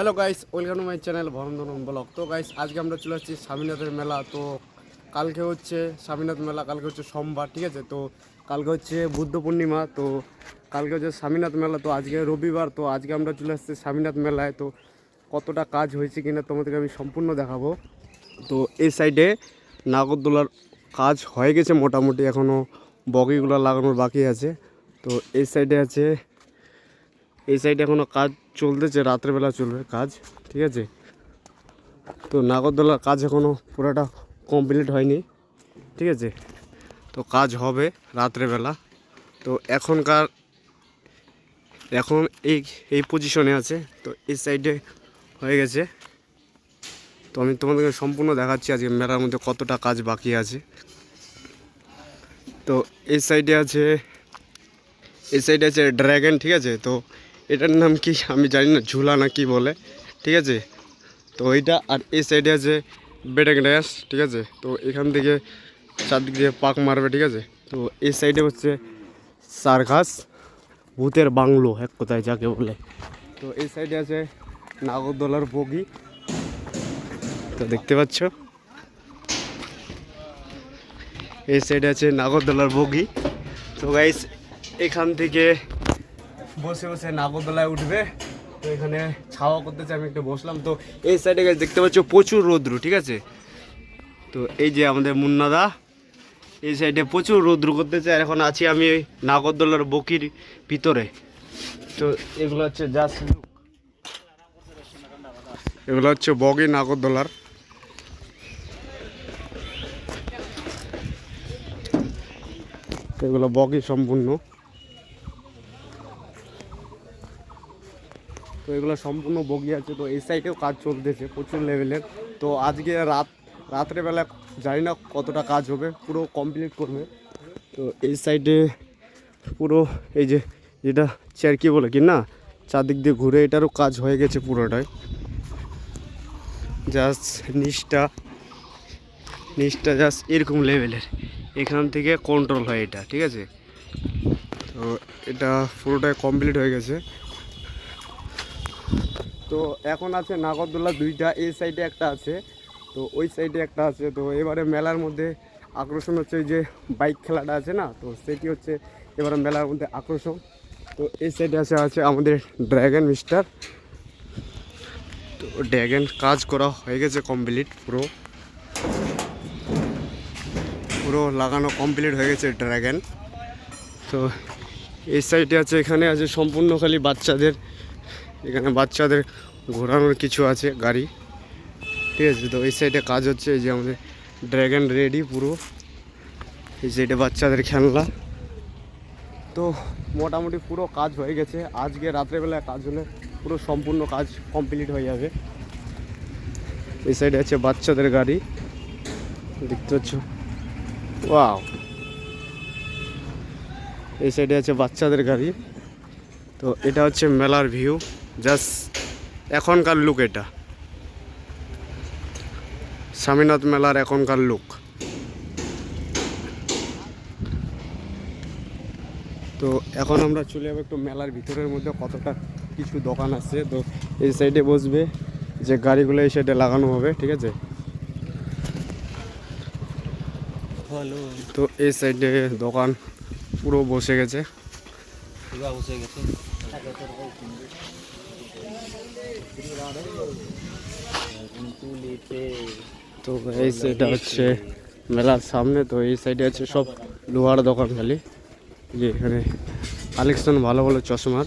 Hello guys, welcome to my channel ভরমধন blog. তো guys, আজকে আমরা চলে আসছি স্বামীনাথের মেলা। তো কালকে হচ্ছে স্বামীনাথ মেলা, কালকে হচ্ছে সোমবার, ঠিক আছে? তো কালকে হচ্ছে বুদ্ধ পূর্ণিমা, তো কালকে হচ্ছে স্বামীনাথ মেলা। তো আজকে রবিবার, তো আজকে আমরা চলে আসছি স্বামীনাথ মেলায়। তো কতটা কাজ হয়েছে কিনা তোমাদেরকে আমি সম্পূর্ণ দেখাবো। তো এই সাইডে নাগরদোলার কাজ হয়ে গেছে মোটামুটি এখনও বগিগুলো লাগানোর বাকি আছে। তো এই সাইডে আছে, এই সাইডে এখনও কাজ চলতেছে, রাত্রেবেলা চলবে কাজ, ঠিক আছে? তো নাগরদোলার কাজ এখনও পুরোটা কমপ্লিট হয়নি, ঠিক আছে? তো কাজ হবে রাত্রেবেলা। তো এখনকার, এখন এই এই পজিশনে আছে, তো এই সাইডে হয়ে গেছে। তো আমি তোমাদেরকে সম্পূর্ণ দেখাচ্ছি আজকে মেলার মধ্যে কতটা কাজ বাকি আছে। তো এই সাইডে আছে, এই সাইডে আছে ড্র্যাগন ঠিক আছে? তো এটার নাম কি আমি জানি না, ঝুলা না কি বলে, ঠিক আছে? তো এইটা আর এই সাইডে আছে বেডেক ড্যাস ঠিক আছে? তো এখান থেকে চারদিক দিয়ে পাক মারবে, ঠিক আছে? তো এই সাইডে হচ্ছে সার্কাস, ভূতের বাংলো, এক কোথায় যাকে বলে। তো এই সাইডে আছে নাগরদোলার বগি। তো দেখতে পাচ্ছ? এই সাইডে আছে নাগরদোলার বগি। তো গাইস এখান থেকে বসে বসে নাগরদোলায় উঠবে। তো এখানে ছাওয়া করতেছে, আমি একটু বসলাম। তো এই সাইডে গাছ দেখতে পাচ্ছ প্রচুর রৌদ্র, ঠিক আছে? তো এই যে আমাদের মুন্নাদা এই সাইডে প্রচুর রৌদ্র করতেছে। আর এখন আছি আমি নাগরদোলার বকির ভিতরে। তো এগুলো হচ্ছে জাস্ট এগুলো হচ্ছে বগি নাগরদোলার। এগুলো বগি সম্পূর্ণ। এগুলো সম্পূর্ণ বগি আছে। তো এই সাইডেও কাজ চলতেছে প্রচুর লেভেলের তো আজকে রাত রাত্রেবেলা জানি না কতটা কাজ হবে, পুরো কমপ্লিট করবে। তো এই সাইডে পুরো এই যে, যেটা চেয়ার কি বলে কি না, চারদিক দিয়ে ঘুরে এটারও কাজ হয়ে গেছে পুরোটাই। জাস্ট নিচটা নিচটা জাস্ট এরকম লেভেলের এখান থেকে কন্ট্রোল হয় এটা, ঠিক আছে? তো এটা পুরোটাই কমপ্লিট হয়ে গেছে। তো এখন আছে নাগরদোলা দুইটা, এই সাইডে একটা আছে, তো ওই সাইডে একটা আছে, তো এবারে মেলার মধ্যে আকর্ষণ হচ্ছে যে বাইক খেলাটা আছে না, তো সেটি হচ্ছে এবারে মেলার মধ্যে আকর্ষণ। তো এই সাইডে আছে আছে আমাদের ড্র্যাগন মিস্টার। তো ড্র্যাগন কাজ করা হয়ে গেছে কমপ্লিট, পুরো। পুরো লাগানো কমপ্লিট হয়ে গেছে ড্র্যাগন তো এই সাইডে আছে, এখানে আছে সম্পূর্ণ খালি বাচ্চাদের এখানে বাচ্চাদের ঘোরানোর কিছু আছে, গাড়ি। ঠিক আছে, তো এই সাইডে কাজ হচ্ছে এই যে আমাদের ড্র্যাগন রেডি পুরো। এই সাইডে বাচ্চাদের খেলনা। তো মোটামুটি পুরো কাজ হয়ে গেছে। আজকে রাত্রেবেলায় কাজ হলে পুরো সম্পূর্ণ কাজ কমপ্লিট হয়ে যাবে। এই সাইডে আছে বাচ্চাদের গাড়ি। দেখতে পাচ্ছ? ওয়াও এই সাইডে আছে বাচ্চাদের গাড়ি। তো এটা হচ্ছে মেলার ভিউ জাস্ট এখনকার লুক এটা। স্বামীনাথ মেলার এখনকার লুক। তো এখন আমরা চলে যাব একটু মেলার ভিতরের মধ্যে কতটা কিছু দোকান আছে। তো এই সাইডে বসবে যে গাড়িগুলো এই সাইডে লাগানো হবে ঠিক আছে? তো এই সাইডে দোকান পুরো বসে গেছে। বসে গেছে। তো এই সাইডটা হচ্ছে মেলার সামনে, তো এই সাইডে আছে সব লোহার দোকান খালি। যে এখানে কালেকশন ভালো ভালো চশমার।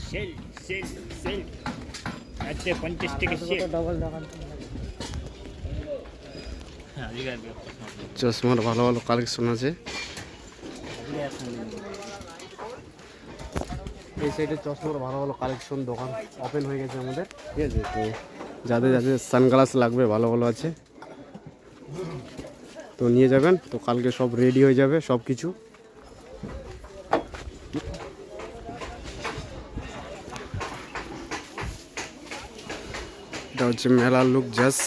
চশমার ভালো ভালো কালেকশন আছে। এই সাইডে চশমার ভালো ভালো কালেকশন দোকান ওপেন হয়ে গেছে আমাদের। ঠিক আছে, তো যাদের যাদের সানগ্লাস লাগবে, ভালো ভালো আছে, তো নিয়ে যাবেন, তো কালকে সব রেডি হয়ে যাবে সব কিছু এটা হচ্ছে মেলার লুক জাস্ট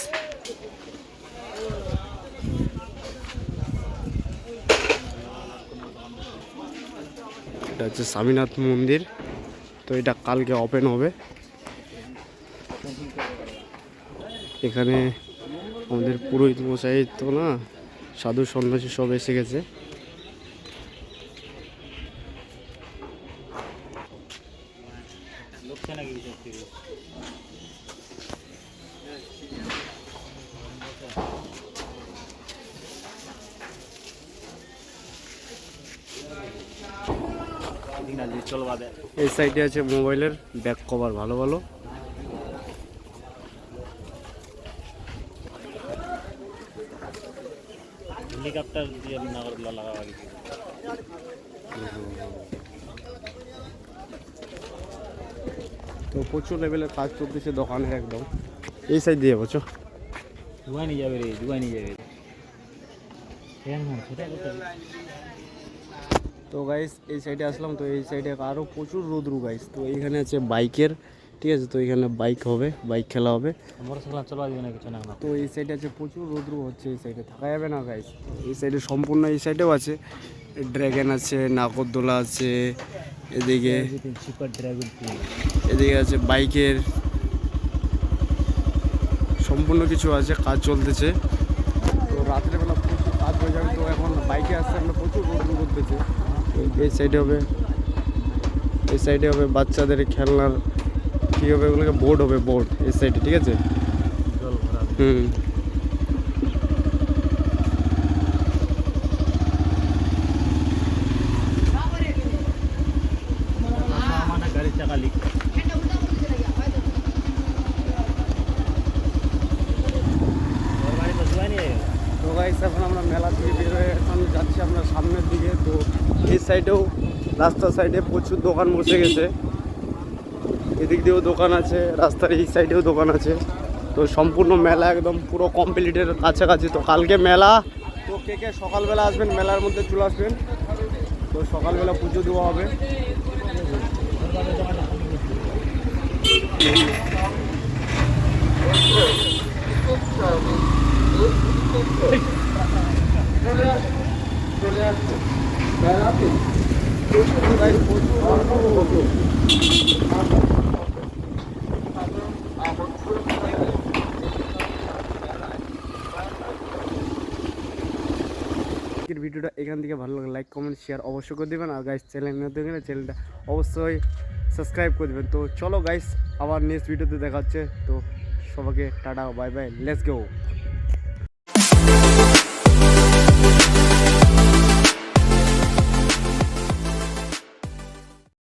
এটা হচ্ছে স্বামীনাথ মন্দির। তো এটা কালকে ওপেন হবে। এখানে আমাদের পুরোহিত মশাই তো না, সাধু সন্ন্যাসী সব এসে গেছে। এই সাইডে আছে মোবাইলের ব্যাক কভার ভালো ভালো। হেলিকপ্টার দিয়ে নাগরদোলা লাগাবা গেছে তো প্রচুর লেভেলের কাজ চলতেছে দোকানের একদম। এই সাইড দিয়ে বলছো? নিয়ে যাবে রে নিয়ে যাবে। হ্যাঁ হ্যাঁ সেটাই। তো গাইস এই সাইডে আসলাম তো এই সাইডে আরও প্রচুর রোদ্রু গাইস তো এইখানে আছে বাইকের ঠিক আছে? তো এখানে বাইক হবে বাইক খেলা হবে। তো এই সাইডে আছে প্রচুর রোদ্রু হচ্ছে এই সাইডে থাকা যাবে না গাইস এই সাইডে সম্পূর্ণ এই সাইডেও আছে। ড্র্যাগন আছে নাগরদোলা আছে এদিকে সুপার ড্রাগন এদিকে আছে বাইকের। সম্পূর্ণ কিছু আছে কাজ চলতেছে। তো রাত্রেবেলা প্রচুর কাজ হয়ে যাবে তো এখন বাইকে আসছে আমরা প্রচুর রোদ্রু করতেছে এই সাইডে হবে এই সাইডে হবে বাচ্চাদের খেলনার কী হবে ওগুলোকে বোর্ড হবে বোর্ড এই সাইডে ঠিক আছে? হুম আমার গাড়ির চাকা লিক ওর বাড়ি তো দুবাই নিয়ে যাবে তো গাইস এখন আমরা মেলা থেকে বের হয়ে এখন যাচ্ছি আমরা সামনের দিকে তো এই সাইডেও, রাস্তার সাইডে প্রচুর দোকান বসে গেছে। এদিক দিয়েও দোকান আছে, রাস্তার এই সাইডেও দোকান আছে। তো সম্পূর্ণ মেলা একদম পুরো কমপ্লিটের কাছাকাছি। তো কালকে মেলা, তো কে কে সকালবেলা আসবেন, মেলার মধ্যে চলে আসবেন। তো সকালবেলা পুজো দেওয়া হবে। ভিডিওটা এখান থেকে ভালো লাগে লাইক কমেন্ট শেয়ার অবশ্যই করে দেবেন। আর গাইস চ্যানেল নতুন গেলে চ্যানেলটা অবশ্যই সাবস্ক্রাইব করে দেবেন। তো চলো গাইস আবার নেক্সট ভিডিওতে দেখা হচ্ছে। তো সবাইকে tata bye bye let's go